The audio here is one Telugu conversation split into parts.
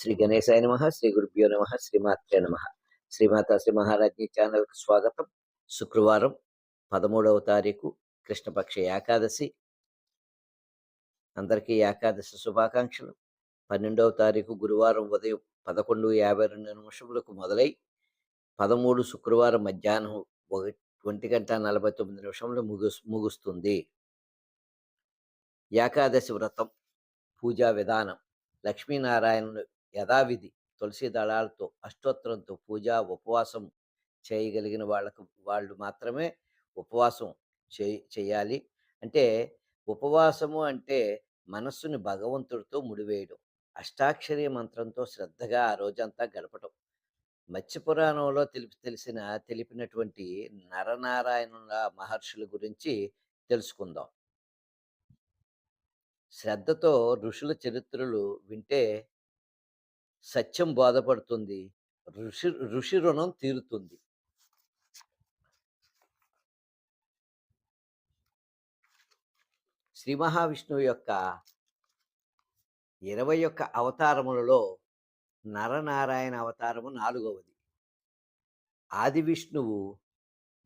శ్రీ గణేశాయ నమ శ్రీ గురుభ్యో నమ శ్రీమాత్రే నమ. శ్రీమాత శ్రీ మహారాజ్ని ఛానల్కి స్వాగతం. శుక్రవారం పదమూడవ తారీఖు కృష్ణపక్ష ఏకాదశి. అందరికీ ఏకాదశి శుభాకాంక్షలు. పన్నెండవ తారీఖు గురువారం ఉదయం పదకొండు యాభై రెండు నిమిషములకు మొదలై పదమూడు శుక్రవారం మధ్యాహ్నం ఒకటి ఒంటి గంట నలభై తొమ్మిది నిమిషంలో ముగుస్ ముగుస్తుంది. ఏకాదశి వ్రతం పూజా విధానం లక్ష్మీనారాయణుడు యథావిధి తులసి దళాలతో అష్టోత్తరంతో పూజ ఉపవాసం చేయగలిగిన వాళ్ళకు వాళ్ళు మాత్రమే ఉపవాసం చేయాలి. అంటే ఉపవాసము అంటే మనస్సుని భగవంతుడితో ముడివేయడం. అష్టాక్షరి మంత్రంతో శ్రద్ధగా ఆ రోజంతా గడపటం. మత్స్యపురాణంలో తెలిపి తెలిసిన తెలిపినటువంటి నరనారాయణుల మహర్షుల గురించి తెలుసుకుందాం. శ్రద్ధతో ఋషుల చరిత్రలు వింటే సత్యం బోధపడుతుంది. ఋషి ఋషి రుణం తీరుతుంది. శ్రీ మహావిష్ణువు యొక్క ఇరవై ఒక్క అవతారములలో నరనారాయణ అవతారము నాలుగవది. ఆది విష్ణువు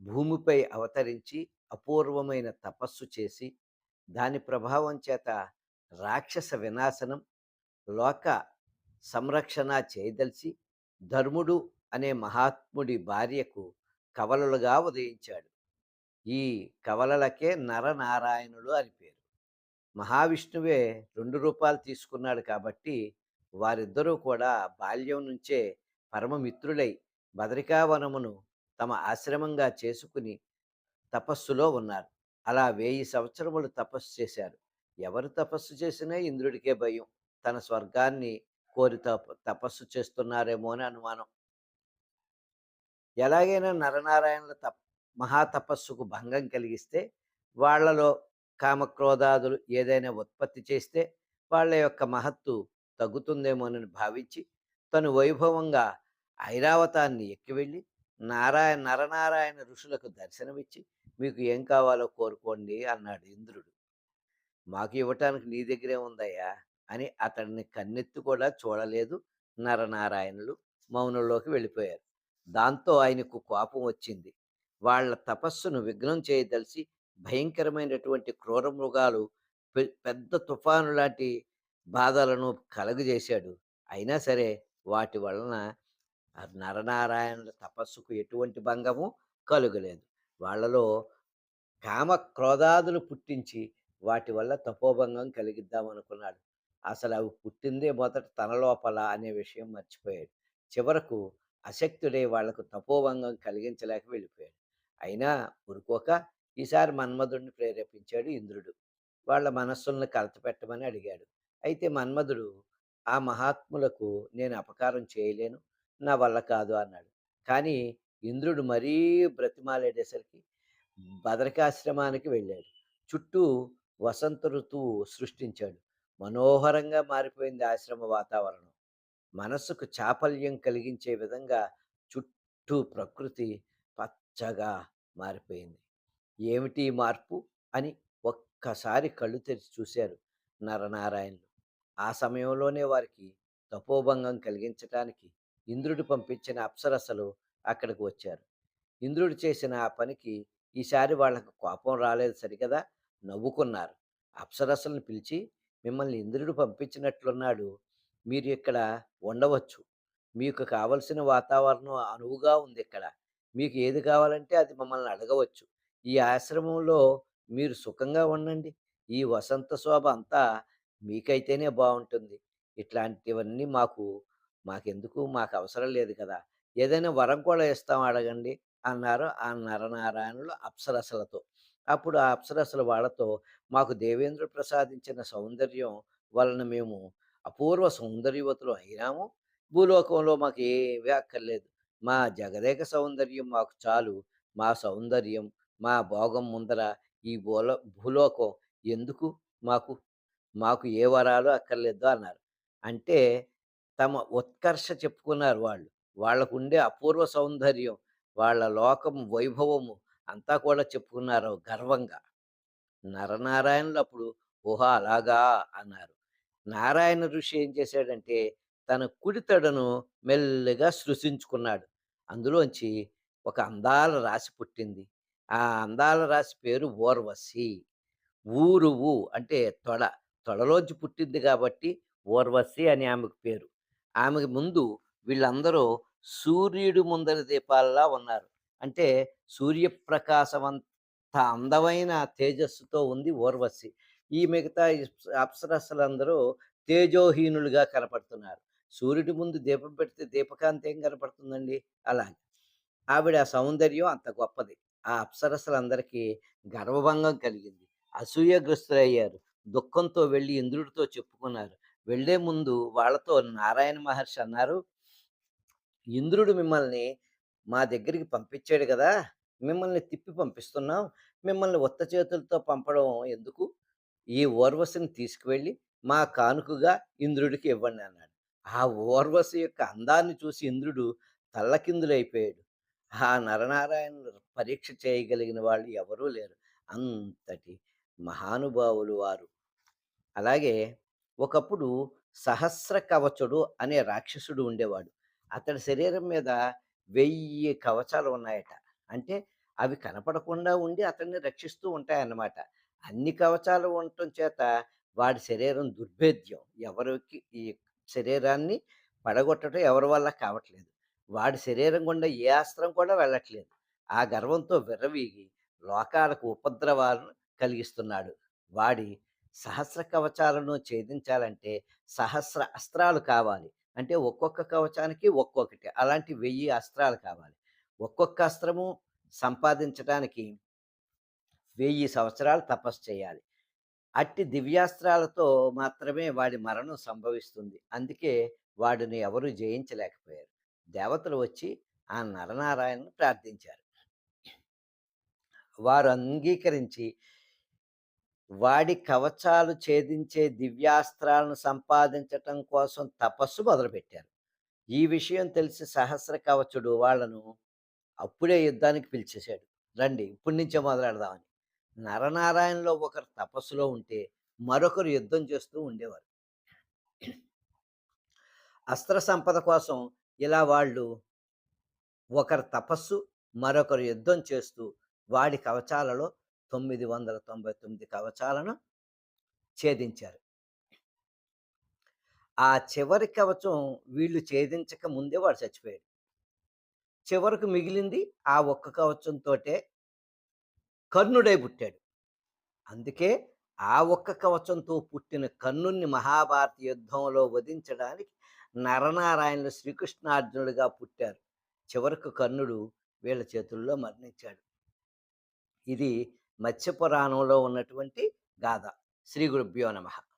భూమిపై అవతరించి అపూర్వమైన తపస్సు చేసి దాని ప్రభావం చేత రాక్షస వినాశనం లోక సంరక్షణ చేయదలిచి ధర్ముడు అనే మహాత్ముడి భార్యకు కవలలుగా ఉదయించాడు. ఈ కవలలకే నరనారాయణులు అని పేరు. మహావిష్ణువే రెండు రూపాలు తీసుకున్నాడు కాబట్టి వారిద్దరూ కూడా బాల్యం నుంచే పరమమిత్రులై బదరికావనమును తమ ఆశ్రమంగా చేసుకుని తపస్సులో ఉన్నారు. అలా వెయ్యి సంవత్సరములు తపస్సు చేశారు. ఎవరు తపస్సు చేసినా ఇంద్రుడికే భయం. తన స్వర్గాన్ని కోరి తప తపస్సు చేస్తున్నారేమో అని అనుమానం. ఎలాగైనా నరనారాయణుల తప్ మహాతపస్సుకు భంగం కలిగిస్తే వాళ్ళలో కామక్రోధాదులు ఏదైనా ఉత్పత్తి చేస్తే వాళ్ళ యొక్క మహత్తు తగ్గుతుందేమోనని భావించి తను వైభవంగా ఐరావతాన్ని ఎక్కివెళ్ళి నారాయణ నరనారాయణ ఋషులకు దర్శనమిచ్చి మీకు ఏం కావాలో కోరుకోండి అన్నాడు ఇంద్రుడు. మాకు ఇవ్వటానికి నీ దగ్గరే ఉందయ్యా. అని అతడిని కన్నెత్తి కూడా చూడలేదు. నరనారాయణులు మౌనంలోకి వెళ్ళిపోయారు. దాంతో ఆయనకు కోపం వచ్చింది. వాళ్ళ తపస్సును విఘ్నం చేయదలిసి భయంకరమైనటువంటి క్రూర మృగాలు పె- పెద్ద తుఫాను లాంటి బాధలను కలుగజేశాడు. అయినా సరే వాటి వలన నరనారాయణుల తపస్సుకు ఎటువంటి భంగము కలుగలేదు. వాళ్ళలో కామ క్రోధాదులు పుట్టించి వాటి వల్ల తపోభంగం కలిగిద్దాం అనుకున్నాడు అసలు అవి పుట్టిందే మొదట తన లోపల అనే విషయం మర్చిపోయాడు. చివరకు అశక్తుడే వాళ్ళకు తపోభంగం కలిగించలేక వెళ్ళిపోయాడు. అయినా ఊరుకోక ఈసారి మన్మధుడిని ప్రేరేపించాడు ఇంద్రుడు. వాళ్ళ మనస్సులను కలతపెట్టమని అడిగాడు. అయితే మన్మధుడు ఆ మహాత్ములకు నేను అపకారం చేయలేను నా వల్ల కాదు అన్నాడు. కానీ ఇంద్రుడు మరీ బ్రతిమాలేడేసరికి బదరికాశ్రమానికి వెళ్ళాడు. చుట్టూ వసంత ఋతువు సృష్టించాడు. మనోహరంగా మారిపోయింది ఆశ్రమ వాతావరణం. మనస్సుకు చాపల్యం కలిగించే విధంగా చుట్టూ ప్రకృతి పచ్చగా మారిపోయింది. ఏమిటి మార్పు? అని ఒక్కసారి కళ్ళు తెరిచి చూశారు నరనారాయణులు. ఆ సమయంలోనే వారికి తపోభంగం కలిగించటానికి ఇంద్రుడు పంపించిన అప్సరసలు అక్కడికి వచ్చారు. ఇంద్రుడు చేసిన ఆ పనికి ఈసారి వాళ్ళకు కోపం రాలేదు సరికదా నవ్వుకున్నారు. అప్సరసలను పిలిచి మిమ్మల్ని ఇంద్రుడు పంపించినట్లున్నాడు. మీరు ఇక్కడ ఉండవచ్చు. మీకు కావలసిన వాతావరణం అనువుగా ఉంది ఇక్కడ. మీకు ఏది కావాలంటే అది మమ్మల్ని అడగవచ్చు. ఈ ఆశ్రమంలో మీరు సుఖంగా ఉండండి. ఈ వసంత శోభ అంతా మీకైతేనే బాగుంటుంది. ఇట్లాంటివన్నీ మాకు మాకెందుకు? మాకు అవసరం లేదు కదా. ఏదైనా వరం కూడా ఇస్తాం అడగండి అన్నారు ఆ నరనారాయణులు అప్సరసలతో. అప్పుడు ఆ అప్సరసలు వాళ్ళతో మాకు దేవేంద్రుడు ప్రసాదించిన సౌందర్యం వలన మేము అపూర్వ సౌందర్యవతులు అయినాము. భూలోకంలో మాకు ఏవి అక్కర్లేదు మా జగదేక సౌందర్యం మాకు చాలు. మా సౌందర్యం మా భోగం ముందర ఈ భూల భూలోకం ఎందుకు మాకు? మాకు ఏ వరాలు అక్కర్లేదు అన్నారు. అంటే తమ ఉత్కర్ష చెప్పుకున్నారు వాళ్ళు. వాళ్ళకు ఉండే అపూర్వ సౌందర్యం వాళ్ళ లోకం వైభవము అంతా కూడా చెప్పుకున్నారు గర్వంగా నరనారాయణులు అప్పుడు ఊహ అలాగా అన్నారు నారాయణ ఋషి ఏం చేశాడంటే తన కుడితడను మెల్లగా సృశించుకున్నాడు. అందులోంచి ఒక అందాల రాశి పుట్టింది. ఆ అందాల రాశి పేరు ఓర్వశి ఊరు ఊ అంటే తొడ. తొడలోంచి పుట్టింది కాబట్టి ఓర్వశి అని ఆమెకు పేరు. ఆమెకు ముందు వీళ్ళందరూ సూర్యుడు ముందర దీపాల్లా ఉన్నారు. అంటే సూర్యప్రకాశవంత అందమైన తేజస్సుతో ఉంది ఊర్వశి. ఈ మిగతా అప్సరస్సులందరూ తేజోహీనులుగా కనపడుతున్నారు. సూర్యుడి ముందు దీపం పెడితే దీపకాంతి ఏం కనపడుతుందండి? అలాగే. ఆవిడ సౌందర్యం అంత గొప్పది. ఆ అప్సరస్సులందరికీ గర్వభంగం కలిగింది. అసూయగ్రస్తులయ్యారు. దుఃఖంతో వెళ్ళి ఇంద్రుడితో చెప్పుకున్నారు. వెళ్ళే ముందు వాళ్ళతో నారాయణ మహర్షి అన్నారు ఇంద్రుడు మిమ్మల్ని మా దగ్గరికి పంపించాడు కదా మిమ్మల్ని తిప్పి పంపిస్తున్నాం. మిమ్మల్ని ఉత్త చేతులతో పంపడం ఎందుకు? ఈ ఓర్వశిని తీసుకువెళ్ళి మా కానుకగా ఇంద్రుడికి ఇవ్వండి అన్నాడు. ఆ ఓర్వశ యొక్క అందాన్ని చూసి ఇంద్రుడు తల్లకిందులైపోయాడు. ఆ నరనారాయణ పరీక్ష చేయగలిగిన వాళ్ళు ఎవరూ లేరు. అంతటి మహానుభావులు వారు. అలాగే ఒకప్పుడు సహస్ర కవచుడు అనే రాక్షసుడు ఉండేవాడు. అతడి శరీరం మీద వెయ్యి కవచాలు ఉన్నాయట. అంటే అవి కనపడకుండా ఉండి అతన్ని రక్షిస్తూ ఉంటాయన్నమాట. అన్ని కవచాలు ఉండటం చేత వాడి శరీరం దుర్భేద్యం. ఎవరికి ఈ శరీరాన్ని పడగొట్టడం ఎవరి వల్ల కావట్లేదు. వాడి శరీరం గుండా ఏ అస్త్రం కూడా వెళ్ళట్లేదు. ఆ గర్వంతో విర్రవీగి లోకాలకు ఉపద్రవాలను కలిగిస్తున్నాడు. వాడి సహస్ర కవచాలను ఛేదించాలంటే సహస్ర అస్త్రాలు కావాలి. అంటే ఒక్కొక్క కవచానికి ఒక్కొక్కటి. అలాంటి వెయ్యి అస్త్రాలు కావాలి. ఒక్కొక్క అస్త్రము సంపాదించటానికి వెయ్యి సంవత్సరాలు తపస్సు చేయాలి. అట్టి దివ్యాస్త్రాలతో మాత్రమే వాడి మరణం సంభవిస్తుంది. అందుకే వాడిని ఎవరు జయించలేకపోయారు. దేవతలు వచ్చి ఆ నరనారాయణను ప్రార్థించారు. వారు అంగీకరించి వాడి కవచాలు ఛేదించే దివ్యాస్త్రాలను సంపాదించటం కోసం తపస్సు మొదలుపెట్టారు. ఈ విషయం తెలిసి సహస్ర కవచుడు వాళ్ళను అప్పుడే యుద్ధానికి పిలిచేశాడు. రండి ఇప్పటి నుంచే మొదలెడదామని. నరనారాయణలో ఒకరు తపస్సులో ఉంటే మరొకరు యుద్ధం చేస్తూ ఉండేవారు. అస్త్ర సంపద కోసం ఇలా వాళ్ళు ఒకరు తపస్సు, మరొకరు యుద్ధం చేస్తూ వాడి కవచాలలో 999 కవచాలను ఛేదించారు. ఆ చివరి కవచం వీళ్ళు ఛేదించక ముందే వాడు చచ్చిపోయాడు. చివరకు మిగిలింది ఆ ఒక్క కవచంతోటే కర్ణుడై పుట్టాడు. అందుకే ఆ ఒక్క కవచంతో పుట్టిన కర్ణుడిని మహాభారత యుద్ధంలో వధించడానికి నరనారాయణులు శ్రీకృష్ణార్జునుడిగా పుట్టారు. చివరకు కర్ణుడు వీళ్ళ చేతుల్లో మరణించాడు. ఇది మత్స్య పురాణంలో ఉన్నటువంటి గాథ. శ్రీ గురుభ్యో నమః.